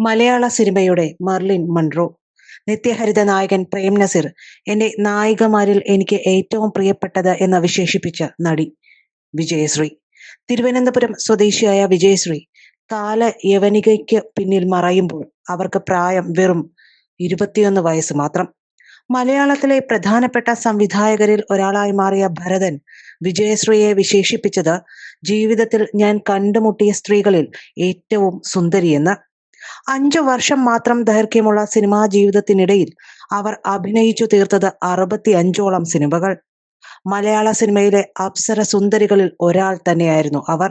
മലയാള സിനിമയുടെ Marilyn Munro. നിത്യഹരിത നായകൻ പ്രേം നസീർ എന്റെ നായികമാരിൽ എനിക്ക് ഏറ്റവും പ്രിയപ്പെട്ടത് എന്ന് വിശേഷിപ്പിച്ച നടി വിജയശ്രീ. തിരുവനന്തപുരം സ്വദേശിയായ വിജയശ്രീ കാല യവനികയ്ക്ക് പിന്നിൽ മറയുമ്പോൾ അവർക്ക് പ്രായം വെറും ഇരുപത്തിയൊന്ന് വയസ്സ് മാത്രം. മലയാളത്തിലെ പ്രധാനപ്പെട്ട സംവിധായകരിൽ ഒരാളായി മാറിയ ഭരതൻ വിജയശ്രീയെ വിശേഷിപ്പിച്ചത് ജീവിതത്തിൽ ഞാൻ കണ്ടുമുട്ടിയ സ്ത്രീകളിൽ ഏറ്റവും സുന്ദരിയെന്ന് അഞ്ചു വർഷം മാത്രം ദൈർഘ്യമുള്ള സിനിമാ ജീവിതത്തിനിടയിൽ അവർ അഭിനയിച്ചു തീർത്തത് അറുപത്തി അഞ്ചോളം സിനിമകൾ. മലയാള സിനിമയിലെ അപ്സര സുന്ദരികളിൽ ഒരാൾ തന്നെയായിരുന്നു അവർ.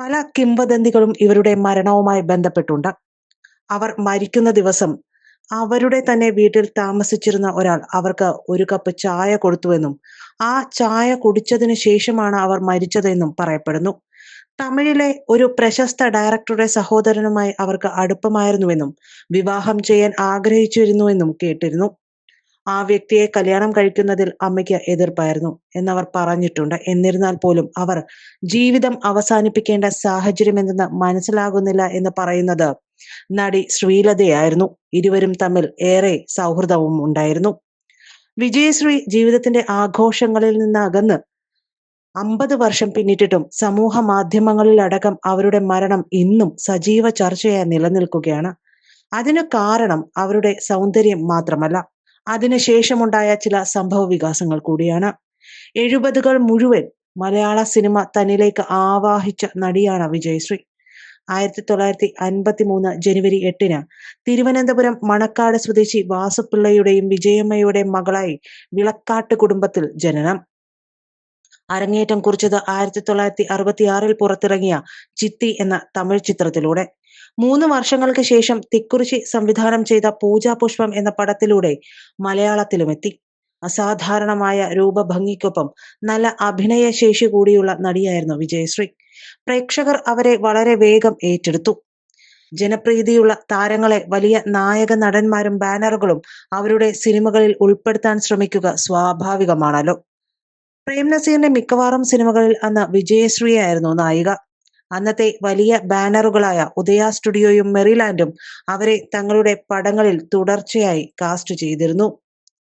പല കിംവദന്തികളും ഇവരുടെ മരണവുമായി ബന്ധപ്പെട്ടുണ്ട്. അവർ മരിക്കുന്ന ദിവസം അവരുടെ തന്നെ വീട്ടിൽ താമസിച്ചിരുന്ന ഒരാൾ അവർക്ക് ഒരു കപ്പ് ചായ കൊടുത്തുവെന്നും ആ ചായ കുടിച്ചതിന് ശേഷമാണ് അവർ മരിച്ചതെന്നും പറയപ്പെടുന്നു. തമിഴിലെ ഒരു പ്രശസ്ത ഡയറക്ടറുടെ സഹോദരനുമായി അവർക്ക് അടുപ്പമായിരുന്നുവെന്നും വിവാഹം ചെയ്യാൻ ആഗ്രഹിച്ചിരുന്നുവെന്നും കേട്ടിരുന്നു. ആ വ്യക്തിയെ കല്യാണം കഴിക്കുന്നതിൽ അമ്മയ്ക്ക് എതിർപ്പായിരുന്നു എന്നവർ പറഞ്ഞിട്ടുണ്ട്. എന്നിരുന്നാൽ പോലും അവർ ജീവിതം അവസാനിപ്പിക്കേണ്ട സാഹചര്യം എന്തെന്ന് മനസ്സിലാകുന്നില്ല എന്ന് പറയുന്നത് നടി ശ്രീലതയായിരുന്നു. ഇരുവരും തമ്മിൽ ഏറെ സൗഹൃദവും ഉണ്ടായിരുന്നു. വിജയശ്രീ ജീവിതത്തിന്റെ ആഘോഷങ്ങളിൽ നിന്ന് അകന്ന് അമ്പത് വർഷം പിന്നിട്ടിട്ടും സമൂഹ മാധ്യമങ്ങളിലടക്കം അവരുടെ മരണം ഇന്നും സജീവ ചർച്ചയായി നിലനിൽക്കുകയാണ്. അതിനു കാരണം അവരുടെ സൗന്ദര്യം മാത്രമല്ല അതിനുശേഷമുണ്ടായ ചില സംഭവ വികാസങ്ങൾ കൂടിയാണ്. എഴുപതുകൾ മുഴുവൻ മലയാള സിനിമ തന്നിലേക്ക് ആവാഹിച്ച നടിയാണ് വിജയശ്രീ. ആയിരത്തി തൊള്ളായിരത്തി അൻപത്തി മൂന്ന് ജനുവരി എട്ടിന് തിരുവനന്തപുരം മണക്കാട് സ്വദേശി വാസുപിള്ളയുടെയും വിജയമ്മയുടെയും മകളായി വിളക്കാട്ട് കുടുംബത്തിൽ ജനനം. അരങ്ങേറ്റം കുറിച്ചത് ആയിരത്തി തൊള്ളായിരത്തി അറുപത്തിയാറിൽ പുറത്തിറങ്ങിയ ചിത്തി എന്ന തമിഴ് ചിത്രത്തിലൂടെ. മൂന്ന് വർഷങ്ങൾക്ക് ശേഷം തിക്കുറിശി സംവിധാനം ചെയ്ത പൂജാപുഷ്പം എന്ന പടത്തിലൂടെ മലയാളത്തിലുമെത്തി. അസാധാരണമായ രൂപഭംഗിക്കൊപ്പം നല്ല അഭിനയശേഷി കൂടിയുള്ള നടിയായിരുന്നു വിജയശ്രീ. പ്രേക്ഷകർ അവരെ വളരെ വേഗം ഏറ്റെടുത്തു. ജനപ്രീതിയുള്ള താരങ്ങളെ വലിയ നായക നടന്മാരും ബാനറുകളും അവരുടെ സിനിമകളിൽ ഉൾപ്പെടുത്താൻ ശ്രമിക്കുക സ്വാഭാവികമാണല്ലോ. പ്രേം നസീറിന്റെ മിക്കവാറും സിനിമകളിൽ അന്ന് വിജയശ്രീയായിരുന്നു നായിക. അന്നത്തെ വലിയ ബാനറുകളായ ഉദയ സ്റ്റുഡിയോയും മെറിലാൻഡും അവരെ തങ്ങളുടെ പടങ്ങളിൽ തുടർച്ചയായി കാസ്റ്റ് ചെയ്തിരുന്നു.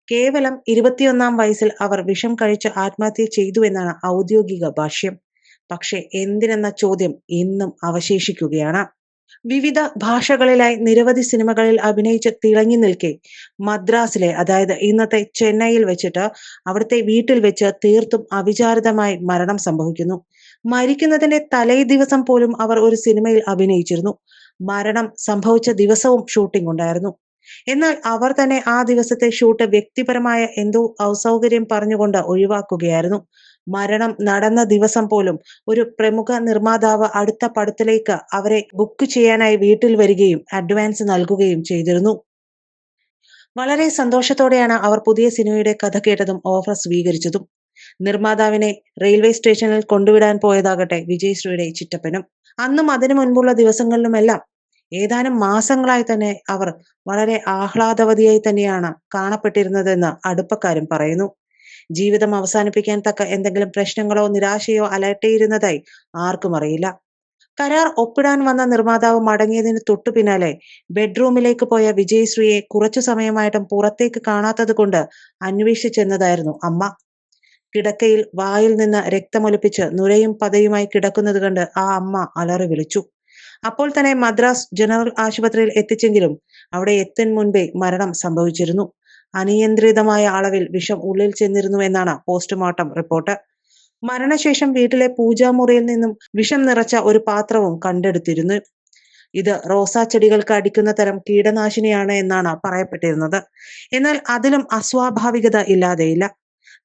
കേവലം ഇരുപത്തിയൊന്നാം വയസ്സിൽ അവർ വിഷം കഴിച്ച് ആത്മഹത്യ ചെയ്തു എന്നാണ് ഔദ്യോഗിക ഭാഷ്യം. പക്ഷെ എന്തിനെന്ന ചോദ്യം ഇന്നും അവശേഷിക്കുകയാണ്. വിവിധ ഭാഷകളിലായി നിരവധി സിനിമകളിൽ അഭിനയിച്ച് തിളങ്ങി നിൽക്കെ. മദ്രാസിലെ അതായത് ഇന്നത്തെ ചെന്നൈയിൽ വെച്ചിട്ട് അവിടുത്തെ വീട്ടിൽ വെച്ച് തീർത്തും അവിചാരിതമായി മരണം സംഭവിക്കുന്നു. മരിക്കുന്നതിന്റെ തലേ ദിവസം പോലും അവർ ഒരു സിനിമയിൽ അഭിനയിച്ചിരുന്നു. മരണം സംഭവിച്ച ദിവസവും ഷൂട്ടിംഗ് ഉണ്ടായിരുന്നു. എന്നാൽ അവർ തന്നെ ആ ദിവസത്തെ ഷൂട്ട് വ്യക്തിപരമായ എന്തോ അസൗകര്യം പറഞ്ഞുകൊണ്ട് ഒഴിവാക്കുകയായിരുന്നു. മരണം നടന്ന ദിവസം പോലും ഒരു പ്രമുഖ നിർമ്മാതാവ് അടുത്ത പടത്തിലേക്ക് അവരെ ബുക്ക് ചെയ്യാനായി വീട്ടിൽ വരികയും അഡ്വാൻസ് നൽകുകയും ചെയ്തിരുന്നു. വളരെ സന്തോഷത്തോടെയാണ് അവർ പുതിയ സിനിമയുടെ കഥ കേട്ടതും ഓഫർ സ്വീകരിച്ചതും. നിർമ്മാതാവിനെ റെയിൽവേ സ്റ്റേഷനിൽ കൊണ്ടുവിടാൻ പോയതാകട്ടെ വിജയശ്രീയുടെ ചിറ്റപ്പനും. അന്നും അതിനു മുൻപുള്ള ദിവസങ്ങളിലുമെല്ലാം ഏതാനും മാസങ്ങളായി തന്നെ അവർ വളരെ ആഹ്ലാദവതിയായി തന്നെയാണ് കാണപ്പെട്ടിരുന്നതെന്ന് അടുപ്പക്കാരും പറയുന്നു. ജീവിതം അവസാനിപ്പിക്കാൻ തക്ക എന്തെങ്കിലും പ്രശ്നങ്ങളോ നിരാശയോ അലട്ടിയിരുന്നതായി ആർക്കും അറിയില്ല. കരാർ ഒപ്പിടാൻ വന്ന നിർമ്മാതാവ് മടങ്ങിയതിന് തൊട്ടു പിന്നാലെ ബെഡ്റൂമിലേക്ക് പോയ വിജയശ്രീയെ കുറച്ചു സമയമായിട്ടും പുറത്തേക്ക് കാണാത്തത് കൊണ്ട് അന്വേഷിച്ചെന്നതായിരുന്നു അമ്മ. കിടക്കയിൽ വായിൽ നിന്ന് രക്തമൊലിപ്പിച്ച് നുരയും പതയുമായി കിടക്കുന്നത് കണ്ട് ആ അമ്മ അലറി വിളിച്ചു. അപ്പോൾ തന്നെ മദ്രാസ് ജനറൽ ആശുപത്രിയിൽ എത്തിച്ചെങ്കിലും അവിടെ എത്തും മുൻപേ മരണം സംഭവിച്ചിരുന്നു. അനിയന്ത്രിതമായ അളവിൽ വിഷം ഉള്ളിൽ ചെന്നിരുന്നു എന്നാണ് പോസ്റ്റ്മോർട്ടം റിപ്പോർട്ട്. മരണശേഷം വീട്ടിലെ പൂജാമുറിയിൽ നിന്നും വിഷം നിറച്ച ഒരു പാത്രവും കണ്ടെടുത്തിരുന്നു. ഇത് റോസാ ചെടികൾക്ക് അടിക്കുന്ന തരം കീടനാശിനിയാണ് എന്നാണ് പറയപ്പെട്ടിരുന്നത്. എന്നാൽ അതിലും അസ്വാഭാവികത ഇല്ലാതെയില്ല.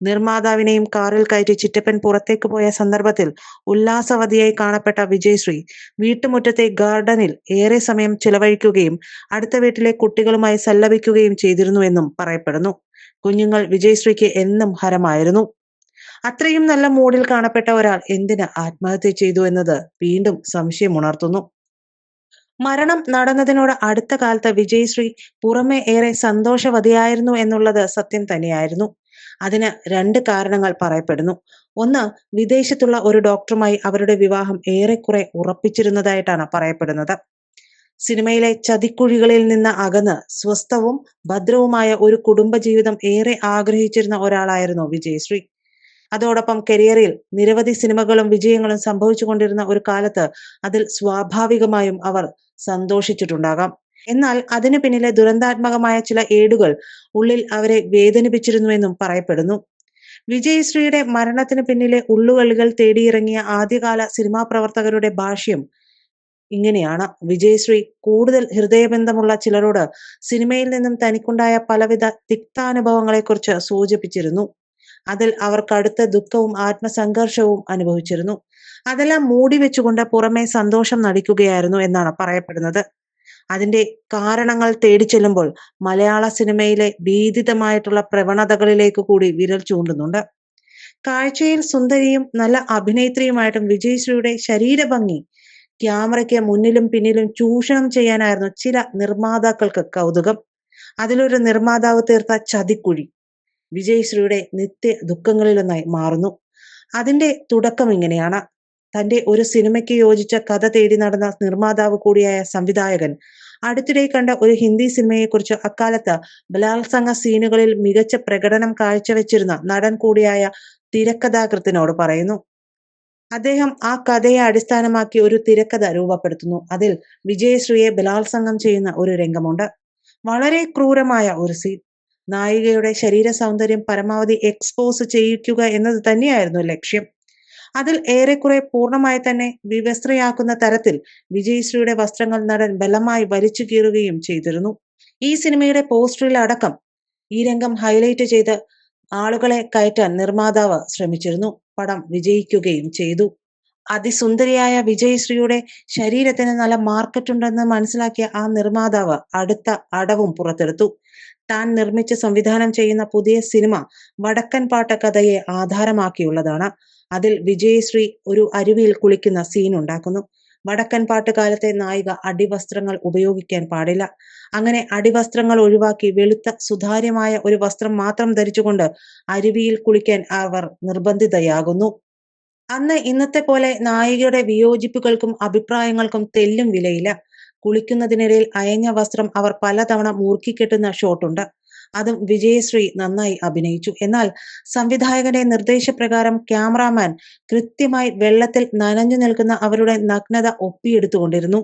നിർമ്മാതാവിനെയും കാറിൽ കയറ്റി ചിറ്റപ്പൻ പുറത്തേക്ക് പോയ സന്ദർഭത്തിൽ ഉല്ലാസവതിയായി കാണപ്പെട്ട വിജയശ്രീ വീട്ടുമുറ്റത്തെ ഗാർഡനിൽ ഏറെ സമയം ചിലവഴിക്കുകയും അടുത്ത വീട്ടിലെ കുട്ടികളുമായി സല്ലപിക്കുകയും ചെയ്തിരുന്നുവെന്നും പറയപ്പെടുന്നു. കുഞ്ഞുങ്ങൾ വിജയശ്രീക്ക് എന്നും ഹരമായിരുന്നു. അത്രയും നല്ല മൂഡിൽ കാണപ്പെട്ട ഒരാൾ എന്തിന് ആത്മഹത്യ ചെയ്തു എന്നത് വീണ്ടും സംശയം ഉണർത്തുന്നു. മരണം നടന്നതിനോട് അടുത്ത കാലത്ത് വിജയശ്രീ പുറമെ ഏറെ സന്തോഷവതിയായിരുന്നു എന്നുള്ളത് സത്യം തന്നെയായിരുന്നു. അതിന് രണ്ട് കാരണങ്ങൾ പറയപ്പെടുന്നു. ഒന്ന് വിദേശത്തുള്ള ഒരു ഡോക്ടറുമായി അവരുടെ വിവാഹം ഏറെക്കുറെ ഉറപ്പിച്ചിരുന്നതായിട്ടാണ് പറയപ്പെടുന്നത്. സിനിമയിലെ ചതിക്കുഴികളിൽ നിന്ന് അകന്ന് സ്വസ്ഥവും ഭദ്രവുമായ ഒരു കുടുംബജീവിതം ഏറെ ആഗ്രഹിച്ചിരുന്ന ഒരാളായിരുന്നു വിജയശ്രീ. അതോടൊപ്പം കരിയറിൽ നിരവധി സിനിമകളും വിജയങ്ങളും സംഭവിച്ചുകൊണ്ടിരുന്ന ഒരു കാലത്ത് അതിൽ സ്വാഭാവികമായും അവർ സന്തോഷിച്ചിട്ടുണ്ടാകാം. എന്നാൽ അതിനു പിന്നിലെ ദുരന്താത്മകമായ ചില ഏടുകൾ ഉള്ളിൽ അവരെ വേദനിപ്പിച്ചിരുന്നുവെന്നും പറയപ്പെടുന്നു. വിജയശ്രീയുടെ മരണത്തിന് പിന്നിലെ ഉള്ളുകളികൾ തേടിയിറങ്ങിയ ആദ്യകാല സിനിമാ പ്രവർത്തകരുടെ ഭാഷ്യം ഇങ്ങനെയാണ്. വിജയശ്രീ കൂടുതൽ ഹൃദയബന്ധമുള്ള ചിലരോട് സിനിമയിൽ നിന്നും തനിക്കുണ്ടായ പലവിധ തിക്താനുഭവങ്ങളെക്കുറിച്ച് സൂചിപ്പിച്ചിരുന്നു. അതിൽ അവർ ദുഃഖവും ആത്മസംഘർഷവും അനുഭവിച്ചിരുന്നു. അതെല്ലാം മൂടി വെച്ചുകൊണ്ട് പുറമെ സന്തോഷം നടിക്കുകയായിരുന്നു എന്നാണ് പറയപ്പെടുന്നത്. അതിന്റെ കാരണങ്ങൾ തേടി ചെല്ലുമ്പോൾ മലയാള സിനിമയിലെ ഭീതിതമായിട്ടുള്ള പ്രവണതകളിലേക്ക് കൂടി വിരൽ ചൂണ്ടുന്നുണ്ട്. കാഴ്ചയിൽ സുന്ദരിയും നല്ല അഭിനേത്രിയുമായിട്ടും വിജയശ്രീയുടെ ശരീരഭംഗി ക്യാമറയ്ക്ക് മുന്നിലും പിന്നിലും ചൂഷണം ചെയ്യാനായിരുന്നു ചില നിർമ്മാതാക്കൾക്ക് കൗതുകം. അതിലൊരു നിർമ്മാതാവ് തീർത്ത ചതിക്കുഴി വിജയശ്രീയുടെ നിത്യ ദുഃഖങ്ങളിലൊന്നായി മാറുന്നു. അതിന്റെ തുടക്കം ഇങ്ങനെയാണ്. തന്റെ ഒരു സിനിമയ്ക്ക് യോജിച്ച കഥ തേടി നടന്ന നിർമ്മാതാവ് കൂടിയായ സംവിധായകൻ. അടുത്തിടെ കണ്ട ഒരു ഹിന്ദി സിനിമയെക്കുറിച്ച് അക്കാലത്ത് ബലാത്സംഗ സീനുകളിൽ മികച്ച പ്രകടനം കാഴ്ചവെച്ചിരുന്ന നടൻ കൂടിയായ തിരക്കഥാകൃത്തിനോട് പറയുന്നു. അദ്ദേഹം ആ കഥയെ അടിസ്ഥാനമാക്കി ഒരു തിരക്കഥ രൂപപ്പെടുത്തുന്നു. അതിൽ വിജയശ്രീയെ ബലാത്സംഗം ചെയ്യുന്ന ഒരു രംഗമുണ്ട്. വളരെ ക്രൂരമായ ഒരു സീൻ. നായികയുടെ ശരീര സൗന്ദര്യം പരമാവധി എക്സ്പോസ് ചെയ്യിക്കുക എന്നത് തന്നെയായിരുന്നു ലക്ഷ്യം. അതിൽ ഏറെക്കുറെ പൂർണമായി തന്നെ വിവസ്ത്രയാക്കുന്ന തരത്തിൽ വിജയശ്രീയുടെ വസ്ത്രങ്ങൾ നടൻ ബലമായി വലിച്ചു കീറുകയും ചെയ്തിരുന്നു. ഈ സിനിമയുടെ പോസ്റ്ററിൽ അടക്കം ഈ രംഗം ഹൈലൈറ്റ് ചെയ്ത് ആളുകളെ കയറ്റാൻ നിർമ്മാതാവ് ശ്രമിച്ചിരുന്നു. പടം വിജയിക്കുകയും ചെയ്തു. അതിസുന്ദരിയായ വിജയശ്രീയുടെ ശരീരത്തിന് നല്ല മാർക്കറ്റ് ഉണ്ടെന്ന് മനസ്സിലാക്കിയ ആ നിർമ്മാതാവ് അടുത്ത അടവും പുറത്തെടുത്തു. താൻ നിർമ്മിച്ച് സംവിധാനം ചെയ്യുന്ന പുതിയ സിനിമ വടക്കൻ പാട്ട കഥയെ ആധാരമാക്കിയുള്ളതാണ്. അതിൽ വിജയശ്രീ ഒരു അരുവിയിൽ കുളിക്കുന്ന സീൻ ഉണ്ടാക്കുന്നു. വടക്കൻ പാട്ടുകാലത്തെ നായിക അടിവസ്ത്രങ്ങൾ ഉപയോഗിക്കാൻ പാടില്ല. അങ്ങനെ അടിവസ്ത്രങ്ങൾ ഒഴിവാക്കി വെളുത്ത സുതാര്യമായ ഒരു വസ്ത്രം മാത്രം ധരിച്ചുകൊണ്ട് അരുവിയിൽ കുളിക്കാൻ അവർ നിർബന്ധിതയാകുന്നു. അന്ന് ഇന്നത്തെ പോലെ നായികയുടെ വിയോജിപ്പുകൾക്കും അഭിപ്രായങ്ങൾക്കും തെല്ലും വിലയില്ല. കുളിക്കുന്നതിനിടയിൽ അയഞ്ഞ വസ്ത്രം അവർ പലതവണ മൂർക്കിക്കെട്ടുന്ന ഷോട്ടുണ്ട് അതും വിജയശ്രീ നന്നായി അഭിനയിച്ചു. എന്നാൽ സംവിധായകന്റെ നിർദ്ദേശപ്രകാരം ക്യാമറാമാൻ കൃത്യമായി വെള്ളത്തിൽ നനഞ്ഞു നിൽക്കുന്ന അവരുടെ നഗ്നത ഒപ്പിയെടുത്തുകൊണ്ടിരുന്നു.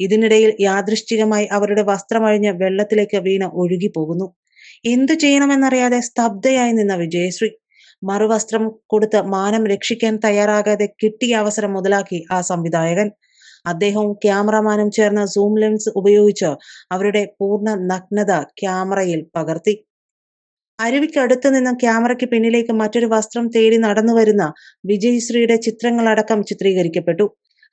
ഇതിനിടയിൽ യാദൃശ്ചികമായി അവരുടെ വസ്ത്രമഴിഞ്ഞ് വെള്ളത്തിലേക്ക് വീണ് ഒഴുകിപ്പോകുന്നു. എന്തു ചെയ്യണമെന്നറിയാതെ സ്തബ്ധയായി നിന്ന വിജയശ്രീ മറുവസ്ത്രം കൊടുത്ത് മാനം രക്ഷിക്കാൻ തയ്യാറാകാതെ കിട്ടിയ അവസരം മുതലാക്കി ആ സംവിധായകൻ. അദ്ദേഹവും ക്യാമറമാനും ചേർന്ന് സൂം ലെൻസ് ഉപയോഗിച്ച് അവരുടെ പൂർണ നഗ്നത ക്യാമറയിൽ പകർത്തി. അരുവിക്കടുത്ത് നിന്ന് ക്യാമറയ്ക്ക് പിന്നിലേക്ക് മറ്റൊരു വസ്ത്രം തേടി നടന്നു വരുന്ന വിജയശ്രീയുടെ ചിത്രങ്ങളടക്കം ചിത്രീകരിക്കപ്പെട്ടു.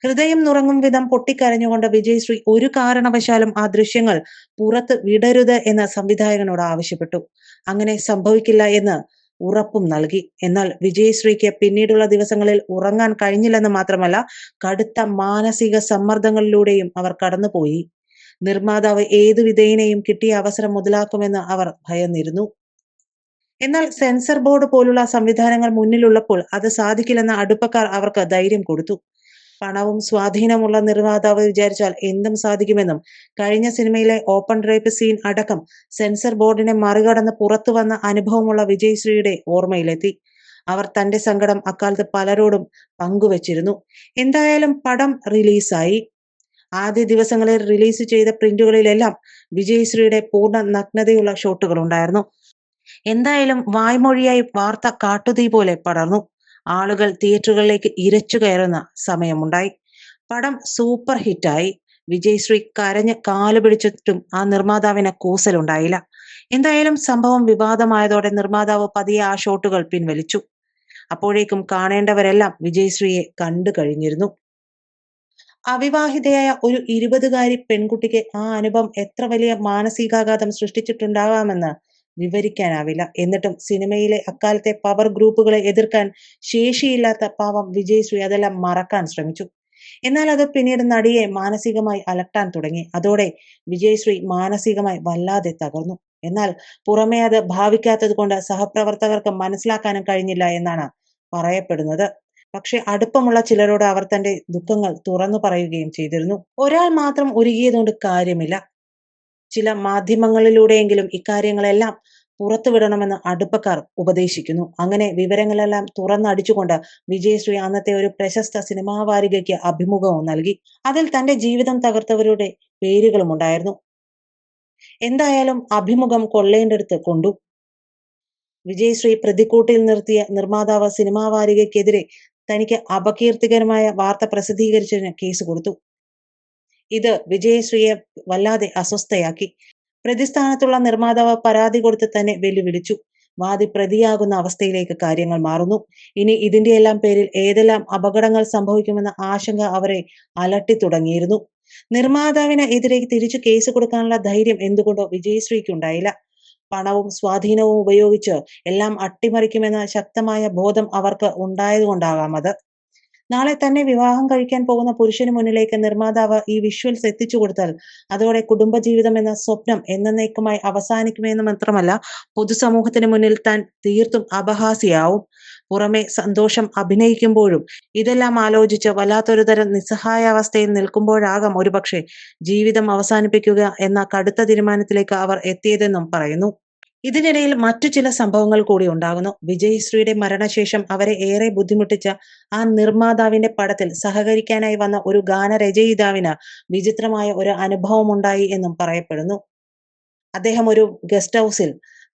ഹൃദയം നുറങ്ങും വിധം പൊട്ടിക്കരഞ്ഞുകൊണ്ട് വിജയശ്രീ ഒരു കാരണവശാലും ആ ദൃശ്യങ്ങൾ പുറത്ത് വിടരുത് എന്ന് സംവിധായകനോട് ആവശ്യപ്പെട്ടു. അങ്ങനെ സംഭവിക്കില്ല എന്ന് ഉറപ്പും നൽകി. എന്നാൽ വിജയശ്രീക്ക് പിന്നീടുള്ള ദിവസങ്ങളിൽ ഉറങ്ങാൻ കഴിഞ്ഞില്ലെന്ന് മാത്രമല്ല കടുത്ത മാനസിക സമ്മർദ്ദങ്ങളിലൂടെയും അവർ കടന്നുപോയി. നിർമ്മാതാവ് ഏതു വിധേയനെയും കിട്ടിയ അവസരം മുതലാക്കുമെന്ന് അവർ ഭയന്നിരുന്നു. എന്നാൽ സെൻസർ ബോർഡ് പോലുള്ള സംവിധാനങ്ങൾ മുന്നിലുള്ളപ്പോൾ അത് സാധിക്കില്ലെന്ന അടുപ്പക്കാർ അവർക്ക് ധൈര്യം കൊടുത്തു. പണവും സ്വാധീനമുള്ള നിർമ്മാതാവ് വിചാരിച്ചാൽ എന്തും സാധിക്കുമെന്നും കഴിഞ്ഞ സിനിമയിലെ ഓപ്പൺ റേപ്പ് സീൻ അടക്കം സെൻസർ ബോർഡിനെ മറികടന്ന് പുറത്തു വന്ന അനുഭവമുള്ള വിജയശ്രീയുടെ ഓർമ്മയിലെത്തി. അവർ തന്റെ സങ്കടം അക്കാലത്ത് പലരോടും പങ്കുവച്ചിരുന്നു. എന്തായാലും പടം റിലീസായി. ആദ്യ ദിവസങ്ങളിൽ റിലീസ് ചെയ്ത പ്രിന്റുകളിലെല്ലാം വിജയശ്രീയുടെ പൂർണ നഗ്നതയുള്ള ഷോട്ടുകൾ ഉണ്ടായിരുന്നു എന്തായാലും വായ്മൊഴിയായി വാർത്ത കാട്ടുതീ പോലെ പടർന്നു. ആളുകൾ തിയേറ്ററുകളിലേക്ക് ഇരച്ചു കയറുന്ന സമയമുണ്ടായി. പടം സൂപ്പർ ഹിറ്റായി. വിജയശ്രീ കരഞ്ഞ് കാലുപിടിച്ചിട്ടും ആ നിർമ്മാതാവിന് കൂസലുണ്ടായില്ല. എന്തായാലും സംഭവം വിവാദമായതോടെ നിർമ്മാതാവ് പതിയെ ആ ഷോട്ടുകൾ പിൻവലിച്ചു. അപ്പോഴേക്കും കാണേണ്ടവരെല്ലാം വിജയശ്രീയെ കണ്ടു കഴിഞ്ഞിരുന്നു. അവിവാഹിതയായ ഒരു ഇരുപതുകാരി പെൺകുട്ടിക്ക് ആ അനുഭവം എത്ര വലിയ മാനസികാഘാതം സൃഷ്ടിച്ചിട്ടുണ്ടാകാമെന്ന് വിവരിക്കാനാവില്ല എന്നിട്ടും സിനിമയിലെ അക്കാലത്തെ പവർ ഗ്രൂപ്പുകളെ എതിർക്കാൻ ശേഷിയില്ലാത്ത പാവം വിജയശ്രീ അതെല്ലാം മറക്കാൻ ശ്രമിച്ചു. എന്നാൽ അത് പിന്നീട് നടിയെ മാനസികമായി അലട്ടാൻ തുടങ്ങി. അതോടെ വിജയശ്രീ മാനസികമായി വല്ലാതെ തകർന്നു. എന്നാൽ പുറമേ അത് ഭാവിക്കാത്തത് കൊണ്ട് സഹപ്രവർത്തകർക്ക് മനസ്സിലാക്കാനും കഴിഞ്ഞില്ല എന്നാണ് പറയപ്പെടുന്നത്. പക്ഷെ അടുപ്പമുള്ള ചിലരോട് അവർ തന്റെ ദുഃഖങ്ങൾ തുറന്നു പറയുകയും ചെയ്തിരുന്നു. ഒരാൾ മാത്രം ഒരുങ്ങിയതുകൊണ്ട് കാര്യമില്ല. ചില മാധ്യമങ്ങളിലൂടെയെങ്കിലും ഇക്കാര്യങ്ങളെല്ലാം പുറത്തുവിടണമെന്ന് അടുപ്പക്കാർ ഉപദേശിക്കുന്നു. അങ്ങനെ വിവരങ്ങളെല്ലാം തുറന്നടിച്ചുകൊണ്ട് വിജയശ്രീ അന്നത്തെ ഒരു പ്രശസ്ത സിനിമാ വാരികയ്ക്ക് അഭിമുഖവും നൽകി. അതിൽ തന്റെ ജീവിതം തകർത്തവരുടെ പേരുകളും ഉണ്ടായിരുന്നു എന്തായാലും അഭിമുഖം കൊള്ളേണ്ടടുത്ത് കൊണ്ടു. വിജയശ്രീ പ്രതിക്കൂട്ടിൽ നിർത്തിയ നിർമ്മാതാവ് സിനിമാ വാരികയ്ക്കെതിരെ തനിക്ക് അപകീർത്തികരമായ വാർത്ത പ്രസിദ്ധീകരിച്ചതിന് കേസ് കൊടുത്തു. ഇത് വിജയശ്രീയെ വല്ലാതെ അസ്വസ്ഥയാക്കി. പ്രതിസ്ഥാനത്തുള്ള നിർമ്മാതാവ് പരാതി കൊടുത്ത് തന്നെ വെല്ലുവിളിച്ചു. വാദി പ്രതിയാകുന്ന അവസ്ഥയിലേക്ക് കാര്യങ്ങൾ മാറുന്നു. ഇനി ഇതിന്റെയെല്ലാം പേരിൽ ഏതെല്ലാം അപകടങ്ങൾ സംഭവിക്കുമെന്ന ആശങ്ക അവരെ അലട്ടി തുടങ്ങിയിരുന്നു നിർമ്മാതാവിന് എതിരെ തിരിച്ചു കേസ് കൊടുക്കാനുള്ള ധൈര്യം എന്തുകൊണ്ടോ വിജയശ്രീക്ക് ഉണ്ടായില്ല പണവും സ്വാധീനവും ഉപയോഗിച്ച് എല്ലാം അട്ടിമറിക്കുമെന്ന ശക്തമായ ബോധം അവർക്ക് ഉണ്ടായതുകൊണ്ടാകാം അത്. നാളെ തന്നെ വിവാഹം കഴിക്കാൻ പോകുന്ന പുരുഷന് മുന്നിലേക്ക് നിർമ്മാതാവ് ഈ വിഷ്വൽസ് എത്തിച്ചു കൊടുത്താൽ അതോടെ കുടുംബജീവിതം എന്ന സ്വപ്നം എന്നേക്കുമായി അവസാനിക്കുമെന്ന് മാത്രമല്ല പൊതുസമൂഹത്തിന് മുന്നിൽ താൻ തീർത്തും അപഹാസിയാവും പുറമെ സന്തോഷം അഭിനയിക്കുമ്പോഴും ഇതെല്ലാം ആലോചിച്ച് വല്ലാത്തൊരു തരം നിസ്സഹായാവസ്ഥയിൽ നിൽക്കുമ്പോഴാകാം ഒരുപക്ഷെ ജീവിതം അവസാനിപ്പിക്കുക എന്ന കടുത്ത തീരുമാനത്തിലേക്ക് അവർ എത്തിയതെന്നും പറയുന്നു. ഇതിനിടയിൽ മറ്റു ചില സംഭവങ്ങൾ കൂടി ഉണ്ടാകുന്നു. വിജയശ്രീയുടെ മരണശേഷം അവരെ ഏറെ ബുദ്ധിമുട്ടിച്ച ആ നിർമ്മാതാവിന്റെ പടത്തിൽ സഹകരിക്കാനായി വന്ന ഒരു ഗാനരചയിതാവിന് വിചിത്രമായ ഒരു അനുഭവം ഉണ്ടായി എന്നും പറയപ്പെടുന്നു. അദ്ദേഹം ഒരു ഗസ്റ്റ് ഹൗസിൽ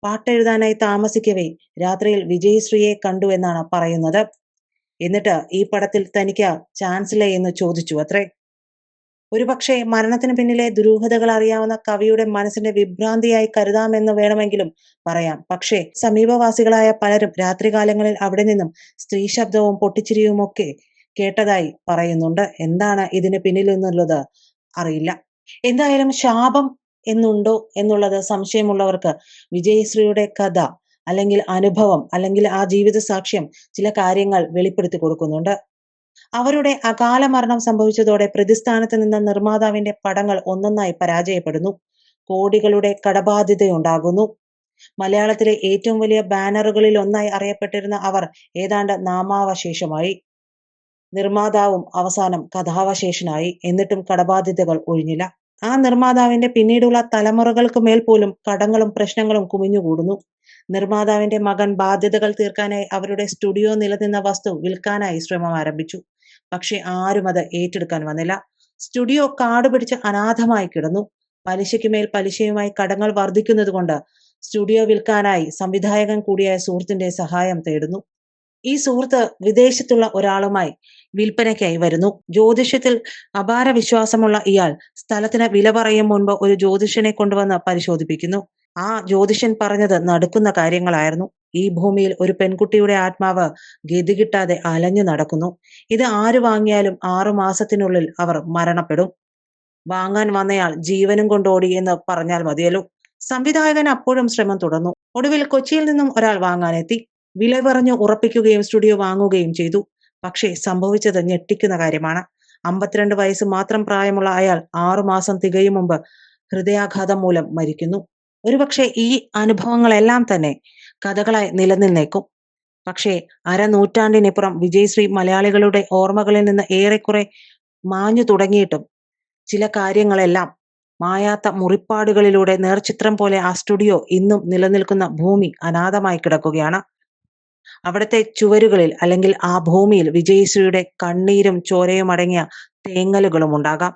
പാട്ടെഴുതാനായി താമസിക്കവേ രാത്രിയിൽ വിജയശ്രീയെ കണ്ടു എന്നാണ് പറയുന്നത്. എന്നിട്ട് ഈ പടത്തിൽ തനിക്ക് ചാൻസിലേ എന്ന് ചോദിച്ചു അത്രേ. ഒരുപക്ഷെ മരണത്തിന് പിന്നിലെ ദുരൂഹതകൾ അറിയാവുന്ന കവിയുടെ മനസ്സിന്റെ വിഭ്രാന്തിയായി കരുതാമെന്ന് വേണമെങ്കിലും പറയാം. പക്ഷേ സമീപവാസികളായ പലരും രാത്രികാലങ്ങളിൽ അവിടെ നിന്നും സ്ത്രീ ശബ്ദവും പൊട്ടിച്ചിരിയുമൊക്കെ കേട്ടതായി പറയുന്നുണ്ട്. എന്താണ് ഇതിന് പിന്നിൽ എന്നുള്ളത് അറിയില്ല. എന്തായാലും ശാപം എന്നുണ്ടോ എന്നുള്ളത് സംശയമുള്ളവർക്ക് വിജയശ്രീയുടെ കഥ അല്ലെങ്കിൽ അനുഭവം അല്ലെങ്കിൽ ആ ജീവിത സാക്ഷ്യം ചില കാര്യങ്ങൾ വെളിപ്പെടുത്തി കൊടുക്കുന്നുണ്ട്. അവരുടെ അകാല മരണം സംഭവിച്ചതോടെ പ്രതിസ്ഥാനത്ത് നിന്ന നിർമ്മാതാവിന്റെ പടങ്ങൾ ഒന്നൊന്നായി പരാജയപ്പെടുന്നു. കോടികളുടെ കടബാധ്യതയുണ്ടാകുന്നു. മലയാളത്തിലെ ഏറ്റവും വലിയ ബാനറുകളിൽ ഒന്നായി അറിയപ്പെട്ടിരുന്ന അവർ ഏതാണ്ട് നാമാവശേഷമായി. നിർമ്മാതാവും അവസാനം കഥാവശേഷനായി. എന്നിട്ടും കടബാധ്യതകൾ ഒഴിഞ്ഞില്ല. ആ നിർമ്മാതാവിന്റെ പിന്നീടുള്ള തലമുറകൾക്ക് മേൽ പോലും കടങ്ങളും പ്രശ്നങ്ങളും കുമിഞ്ഞുകൂടുന്നു. നിർമ്മാതാവിന്റെ മകൻ ബാധ്യതകൾ തീർക്കാനായി അവരുടെ സ്റ്റുഡിയോ നിലനിന്ന വസ്തു വിൽക്കാനായി ശ്രമം ആരംഭിച്ചു. പക്ഷെ ആരും അത് ഏറ്റെടുക്കാൻ വന്നില്ല. സ്റ്റുഡിയോ കാട് പിടിച്ച് അനാഥമായി കിടന്നു. പലിശയ്ക്ക് മേൽ പലിശയുമായി കടങ്ങൾ വർദ്ധിക്കുന്നത് കൊണ്ട് സ്റ്റുഡിയോ വിൽക്കാനായി സംവിധായകൻ കൂടിയായ സുഹൃത്തിന്റെ സഹായം തേടുന്നു. ഈ സുഹൃത്ത് വിദേശത്തുള്ള ഒരാളുമായി വിൽപ്പനയ്ക്കായി വരുന്നു. ജ്യോതിഷത്തിൽ അപാര വിശ്വാസമുള്ള ഇയാൾ സ്ഥലത്തിന് വില പറയും മുൻപ് ഒരു ജ്യോതിഷനെ കൊണ്ടുവന്ന് പരിശോധിപ്പിക്കുന്നു. ആ ജ്യോതിഷൻ പറഞ്ഞത് നടക്കുന്ന കാര്യങ്ങളായിരുന്നു. ഈ ഭൂമിയിൽ ഒരു പെൺകുട്ടിയുടെ ആത്മാവ് ഗതി കിട്ടാതെ അലഞ്ഞു നടക്കുന്നു. ഇത് ആര് വാങ്ങിയാലും ആറു മാസത്തിനുള്ളിൽ അവർ മരണപ്പെടും. വാങ്ങാൻ വന്നയാൾ ജീവനും കൊണ്ടോടി എന്ന് പറഞ്ഞാൽ മതിയല്ലോ. സംവിധായകൻ അപ്പോഴും ശ്രമം തുടർന്നു. ഒടുവിൽ കൊച്ചിയിൽ നിന്നും ഒരാൾ വാങ്ങാനെത്തി വില പറഞ്ഞു ഉറപ്പിക്കുകയും സ്റ്റുഡിയോ വാങ്ങുകയും ചെയ്തു. പക്ഷേ സംഭവിച്ചത് ഞെട്ടിക്കുന്ന കാര്യമാണ്. അമ്പത്തിരണ്ട് വയസ്സ് മാത്രം പ്രായമുള്ള അയാൾ ആറുമാസം തികയും മുമ്പ് ഹൃദയാഘാതം മൂലം മരിക്കുന്നു. ഒരുപക്ഷെ ഈ അനുഭവങ്ങളെല്ലാം തന്നെ കഥകളായി നിലനിന്നേക്കും. പക്ഷേ അരനൂറ്റാണ്ടിനിപ്പുറം വിജയശ്രീ മലയാളികളുടെ ഓർമ്മകളിൽ നിന്ന് ഏറെക്കുറെ മാഞ്ഞു തുടങ്ങിയിട്ടും ചില കാര്യങ്ങളെല്ലാം മായാത്ത മുറിപ്പാടുകളിലൂടെ നേർചിത്രം പോലെ ആ സ്റ്റുഡിയോ ഇന്നും നിലനിൽക്കുന്ന ഭൂമി അനാഥമായി കിടക്കുകയാണ്. അവിടുത്തെ ചുവരുകളിൽ അല്ലെങ്കിൽ ആ ഭൂമിയിൽ വിജയശ്രീയുടെ കണ്ണീരും ചോരയും അടങ്ങിയ തേങ്ങലുകളും ഉണ്ടാകാം.